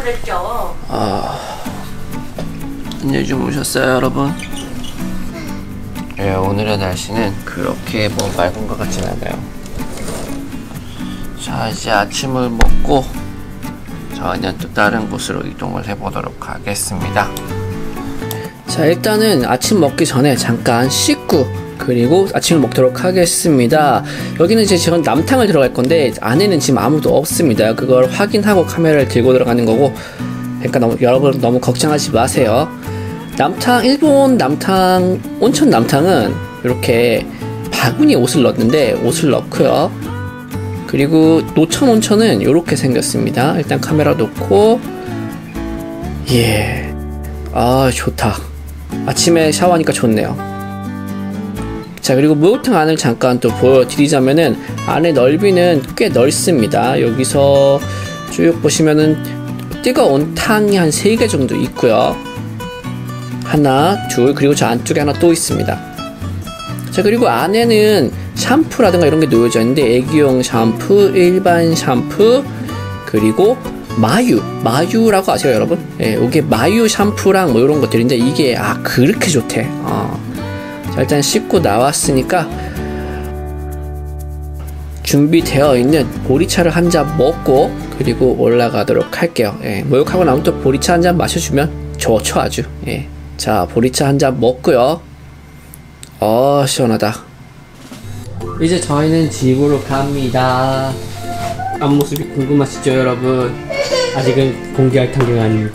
그랬죠. 아, 안녕히 주무셨어요, 여러분? 예, 오늘의 날씨는 그렇게 뭐 맑은 것 같진 않아요. 자, 이제 아침을 먹고 저희는 또 다른 곳으로 이동을 해보도록 하겠습니다. 자, 일단은 아침 먹기 전에 잠깐 씻고 그리고 아침을 먹도록 하겠습니다. 여기는 이제 지금 남탕을 들어갈 건데 안에는 지금 아무도 없습니다. 그걸 확인하고 카메라를 들고 들어가는 거고 그러니까 너무 여러분 너무 걱정하지 마세요. 남탕 일본 남탕 온천 남탕은 이렇게 바구니 옷을 넣는데 옷을 넣고요. 그리고 노천 온천은 이렇게 생겼습니다. 일단 카메라 놓고 예, 아 좋다. 아침에 샤워하니까 좋네요. 자 그리고 목욕탕 안을 잠깐 또 보여드리자면은 안에 넓이는 꽤 넓습니다. 여기서 쭉 보시면은 뜨거운 탕이 한 3개 정도 있고요. 하나, 둘, 그리고 저 안쪽에 하나 또 있습니다. 자 그리고 안에는 샴푸라든가 이런 게 놓여져 있는데 애기용 샴푸, 일반 샴푸, 그리고 마유, 마유라고 아세요 여러분? 예, 이게 마유 샴푸랑 뭐 이런 것들인데 이게 아 그렇게 좋대. 어. 자 일단 씻고 나왔으니까 준비되어 있는 보리차를 한 잔 먹고 그리고 올라가도록 할게요. 예, 목욕하고 나면 또 보리차 한 잔 마셔주면 좋죠 아주. 예. 자 보리차 한 잔 먹고요. 어 시원하다. 이제 저희는 집으로 갑니다. 앞모습이 궁금하시죠 여러분? 아직은 공개할 단계가 아닙니다.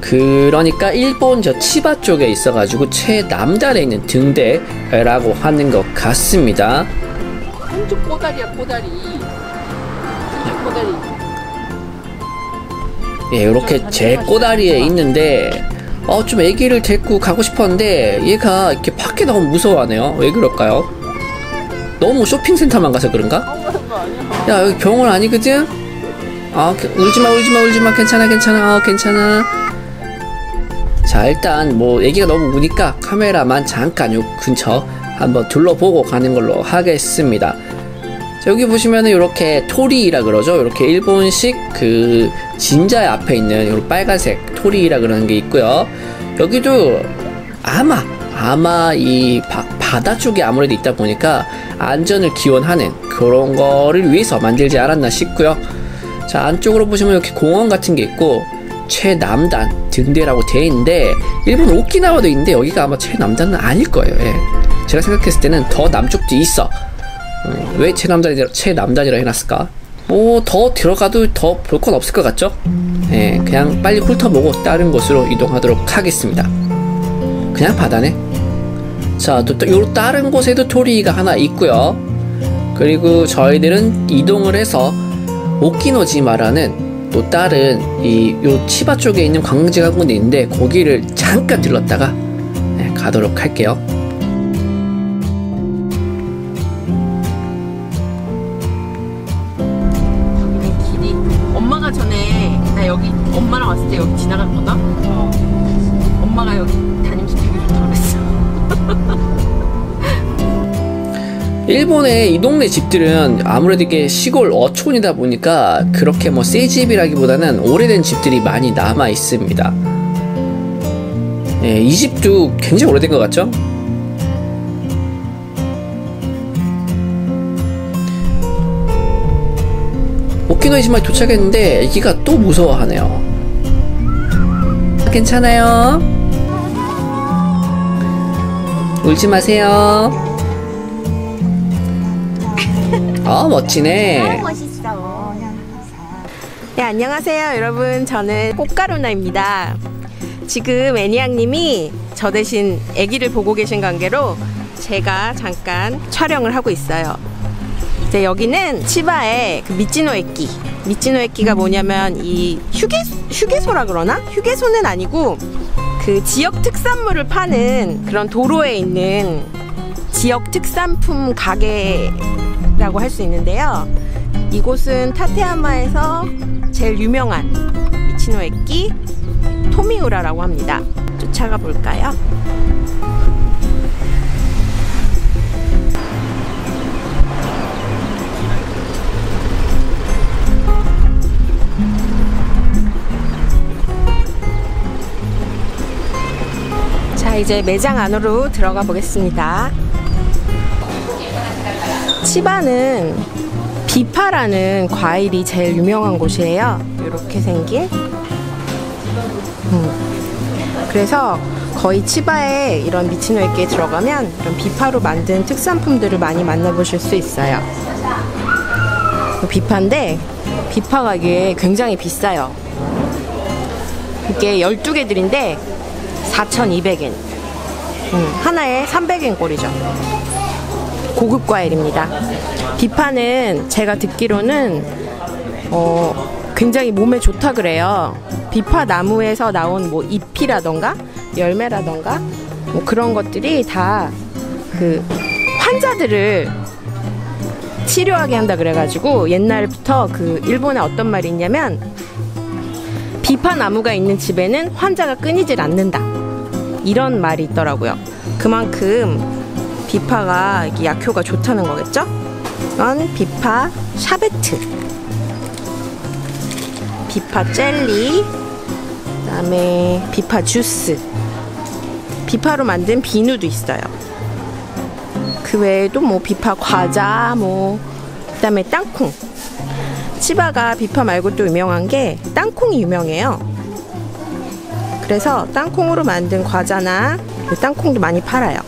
그러니까 일본 저 치바 쪽에 있어가지고 최남단에 있는 등대라고 하는 것 같습니다. 한쪽 꼬다리야 꼬다리. 한쪽 꼬다리. 예, 이렇게 제 꼬다리에 있는데 어, 좀 애기를 데리고 가고 싶었는데 얘가 이렇게 밖에 너무 무서워하네요. 왜 그럴까요? 너무 쇼핑센터만 가서 그런가? 야, 여기 병원 아니거든? 아, 그- 울지마, 울지마, 울지마. 괜찮아, 괜찮아, 어, 괜찮아. 자, 일단 뭐 애기가 너무 우니까 카메라만 잠깐 요 근처 한번 둘러보고 가는 걸로 하겠습니다. 자, 여기 보시면은 이렇게 토리이라 그러죠. 이렇게 일본식 그 진자의 앞에 있는 이 빨간색 토리이라 그러는 게 있고요. 여기도 아마 아마 이 바, 바다 쪽에 아무래도 있다 보니까 안전을 기원하는 그런 거를 위해서 만들지 않았나 싶고요. 자 안쪽으로 보시면 이렇게 공원 같은 게 있고 최남단 등대라고 돼 있는데 일본 오키나와도 있는데 여기가 아마 최남단은 아닐 거예요. 예. 제가 생각했을 때는 더 남쪽도 있어. 음, 왜 최남단이라, 최남단이라 해놨을까? 뭐, 더 들어가도 더 볼 건 없을 것 같죠? 예, 그냥 빨리 훑어보고 다른 곳으로 이동하도록 하겠습니다. 그냥 바다네. 자, 또, 또, 요 다른 곳에도 토리가 하나 있고요 그리고 저희들은 이동을 해서 오키노지마라는 또 다른 이, 요 치바 쪽에 있는 관광지가 한 군데 있는데 거기를 잠깐 들렀다가 예, 가도록 할게요. 길이. 엄마가 전에 나 여기 엄마랑 왔을 때 여기 지나갔거든. 엄마가 여기 다니면서 되게 좋다 그랬어. 일본의 이 동네 집들은 아무래도 이게 시골 어촌이다 보니까 그렇게 뭐 새 집이라기보다는 오래된 집들이 많이 남아 있습니다. 예, 이 집도 굉장히 오래된 것 같죠? 오키노이지마에 도착했는데 애기가 또 무서워하네요. 괜찮아요. 울지 마세요. 아 멋지네. 멋있어. 네, 안녕하세요, 여러분. 저는 꽃가루나입니다. 지금 애니양님이 저 대신 아기를 보고 계신 관계로 제가 잠깐 촬영을 하고 있어요. 이제 여기는 치바의 그 미치노에끼. 미치노에끼가 뭐냐면 이 휴게 휴게소라 그러나? 휴게소는 아니고 그 지역 특산물을 파는 그런 도로에 있는 지역 특산품 가게 라고 할 수 있는데요. 이곳은 타테야마에서 제일 유명한 미치노에끼 토미우라라고 합니다. 쫓아가 볼까요? 자, 이제 매장 안으로 들어가 보겠습니다. 치바는 비파라는 과일이 제일 유명한 곳이에요. 이렇게 생긴. 음. 그래서 거의 치바에 이런 미치노에게 들어가면 이런 비파로 만든 특산품들을 많이 만나보실 수 있어요. 비파인데 비파가 이게 굉장히 비싸요. 이게 12개들인데 4,200엔. 음, 하나에 300엔 꼴이죠. 고급 과일입니다. 비파는 제가 듣기로는 어, 굉장히 몸에 좋다 그래요. 비파 나무에서 나온 뭐 잎이라던가 열매라던가 뭐 그런 것들이 다 그 환자들을 치료하게 한다 그래가지고 옛날부터 그 일본에 어떤 말이 있냐면 비파 나무가 있는 집에는 환자가 끊이질 않는다. 이런 말이 있더라고요. 그만큼 비파가 약효가 좋다는 거겠죠? 이건 비파 샤베트, 비파 젤리, 그다음에 비파 주스, 비파로 만든 비누도 있어요. 그 외에도 뭐 비파 과자, 뭐 그다음에 땅콩. 치바가 비파 말고 또 유명한 게 땅콩이 유명해요. 그래서 땅콩으로 만든 과자나 땅콩도 많이 팔아요.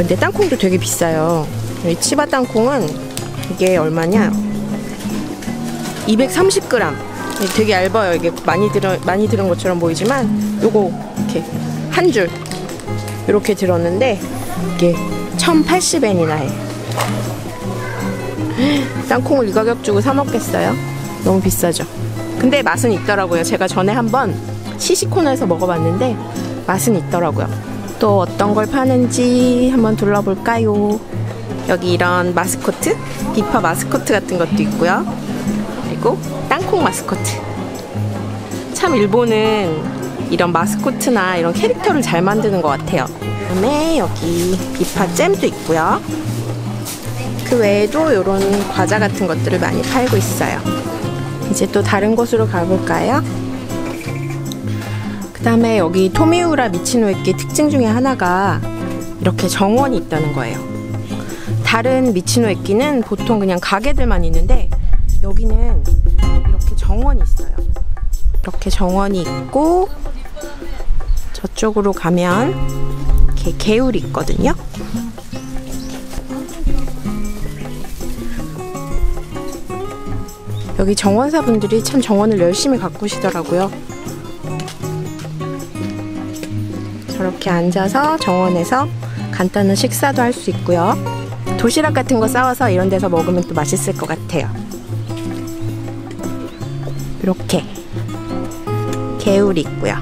근데 땅콩도 되게 비싸요. 이 치바 땅콩은 이게 얼마냐? 230g. 되게 얇아요. 이게 많이 들어 많이 들은 것처럼 보이지만 요거 이렇게 한 줄 이렇게 들었는데 이게 1,080엔이나 해. 땅콩을 이 가격 주고 사 먹겠어요? 너무 비싸죠. 근데 맛은 있더라고요. 제가 전에 한번 시시코너에서 먹어봤는데 맛은 있더라고요. 또 어떤 걸 파는지 한번 둘러볼까요? 여기 이런 마스코트, 비파 마스코트 같은 것도 있고요. 그리고 땅콩 마스코트. 참 일본은 이런 마스코트나 이런 캐릭터를 잘 만드는 것 같아요. 그다음에 여기 비파 잼도 있고요. 그 외에도 이런 과자 같은 것들을 많이 팔고 있어요. 이제 또 다른 곳으로 가볼까요? 그 다음에 여기 토미우라 미치노에끼 특징 중에 하나가 이렇게 정원이 있다는 거예요. 다른 미치노에끼는 보통 그냥 가게들만 있는데 여기는 이렇게 정원이 있어요. 이렇게 정원이 있고 저쪽으로 가면 이렇게 개울이 있거든요. 여기 정원사분들이 참 정원을 열심히 가꾸시더라고요. 저렇게 앉아서 정원에서 간단한 식사도 할 수 있고요. 도시락 같은 거 싸와서 이런 데서 먹으면 또 맛있을 것 같아요. 이렇게 개울이 있고요.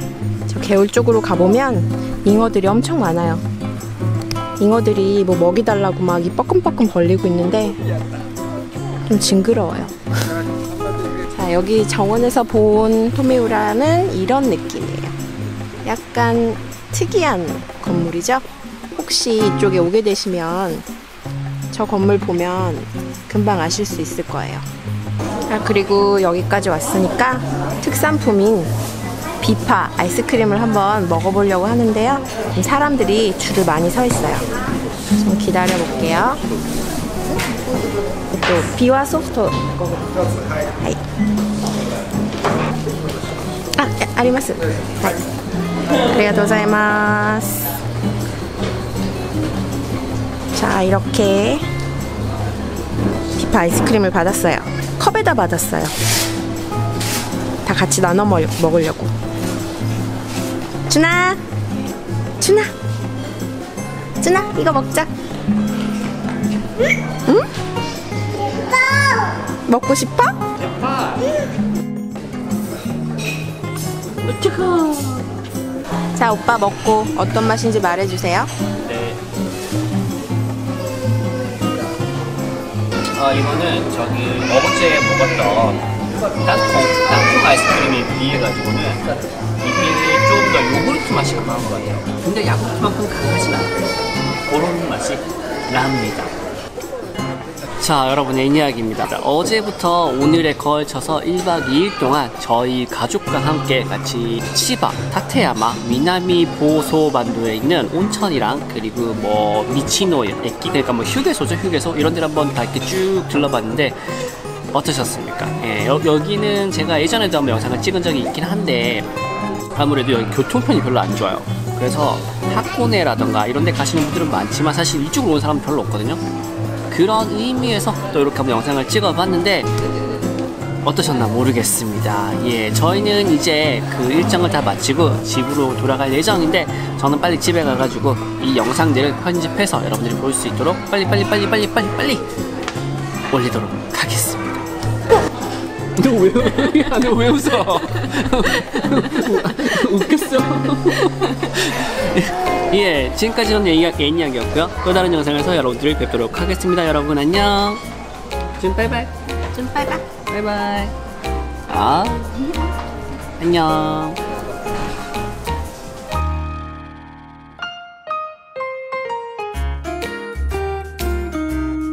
저 개울 쪽으로 가보면 잉어들이 엄청 많아요. 잉어들이 뭐 먹이 달라고 막 이 뻐끔뻐끔 벌리고 있는데 좀 징그러워요. 자, 여기 정원에서 본 토미우라는 이런 느낌이에요. 약간 특이한 건물이죠. 혹시 이쪽에 오게 되시면 저 건물 보면 금방 아실 수 있을 거예요. 아, 그리고 여기까지 왔으니까 특산품인 비파 아이스크림을 한번 먹어보려고 하는데요. 사람들이 줄을 많이 서 있어요. 좀 기다려 볼게요. 또 비와 소프트 아, 아리마스. 네. はい。ありがとうございます。 자, 이렇게 비파 아이스크림을 받았어요. 컵에다 받았어요. 다 같이 나눠 먹- 먹으려고. 준아, 준아, 준아, 이거 먹자. 응? 먹고 싶어? 자, 오빠 먹고 어떤 맛인지 말해주세요. 네. 아 이거는 저기 어제 먹었던 땅콩 아이스크림에 비해가지고는 이게 좀더 요구르트 맛이 강한 것 같아요. 근데 야구르트만큼 강하진 않아요. 그런 맛이 납니다. 자 여러분 애니악입니다 자, 어제부터 오늘에 걸쳐서 1박 2일 동안 저희 가족과 함께 같이 치바, 타테야마, 미나미 보소반도에 있는 온천이랑 그리고 뭐 미치노 에키 그러니까 뭐 휴게소죠 휴게소 이런 데를 한번 다 이렇게 쭉 둘러봤는데 어떠셨습니까? 예, 여, 여기는 제가 예전에도 한번 영상을 찍은 적이 있긴 한데 아무래도 여기 교통편이 별로 안 좋아요. 그래서 하코네라던가 이런 데 가시는 분들은 많지만 사실 이쪽으로 온 사람은 별로 없거든요. 그런 의미에서 또 이렇게 한번 영상을 찍어봤는데 어떠셨나 모르겠습니다. 예, 저희는 이제 그 일정을 다 마치고 집으로 돌아갈 예정인데 저는 빨리 집에 가가지고 이 영상들을 편집해서 여러분들이 볼 수 있도록 빨리 빨리 빨리 빨리 빨리 빨리 올리도록 하겠습니다. 너 왜 너 왜 웃어? 웃겼어. 예, 지금까지 저는 애니, 애니악이었고요. 또 다른 영상에서 여러분들을 뵙도록 하겠습니다. 여러분 안녕. 좀 바이바이. 좀 빨리 바이바이. 아, 안녕.